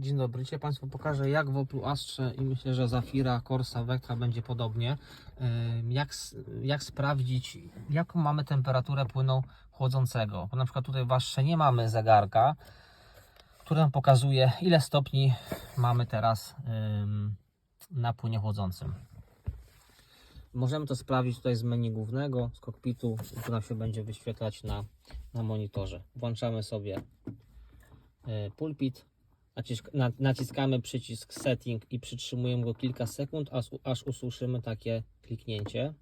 Dzień dobry, dzisiaj Państwu pokażę jak w Oplu Astrze i myślę, że Zafira, Corsa, Vectra będzie podobnie. Jak, jak sprawdzić, jaką mamy temperaturę płynu chłodzącego. Bo na przykład tutaj w Astrze nie mamy zegarka, który nam pokazuje ile stopni mamy teraz na płynie chłodzącym. Możemy to sprawdzić tutaj z menu głównego, z kokpitu to nam się będzie wyświetlać na, na monitorze. Włączamy sobie y, pulpit, naciskamy przycisk setting i przytrzymujemy go kilka sekund, aż, usłyszymy takie kliknięcie.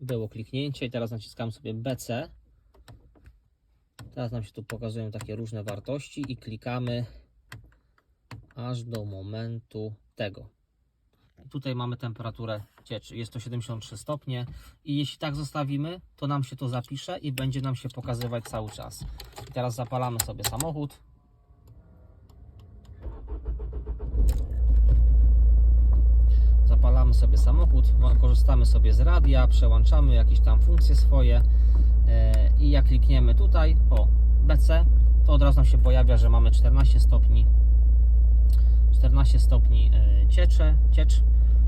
Było kliknięcie i teraz naciskamy sobie BC. Teraz nam się tu pokazują takie różne wartości i klikamy aż do momentu tego. Tutaj mamy temperaturę cieczy, jest to 73 stopnie i jeśli tak zostawimy, to nam się to zapisze i będzie nam się pokazywać cały czas. I teraz zapalamy sobie samochód. Zapalamy sobie samochód, mo- korzystamy sobie z radia, przełączamy jakieś tam funkcje swoje e, i jak klikniemy tutaj, o BC, to od razu nam się pojawia, że mamy 14 stopni 14 stopni e, ciecze, ciecz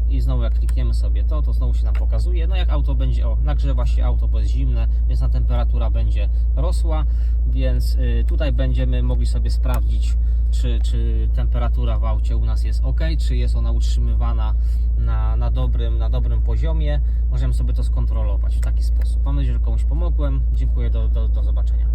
i znowu jak klikniemy sobie to, to znowu się nam pokazuje. No jak auto będzie, o, nagrzewa się auto, bo jest zimne, więc ta temperatura będzie rosła, więc y, tutaj będziemy mogli sobie sprawdzić, czy, czy temperatura w aucie u nas jest ok, czy jest ona utrzymywana na, na, dobrym, na dobrym poziomie. Możemy sobie to skontrolować w taki sposób. Mam nadzieję, że komuś pomogłem. Dziękuję, do, do, do zobaczenia.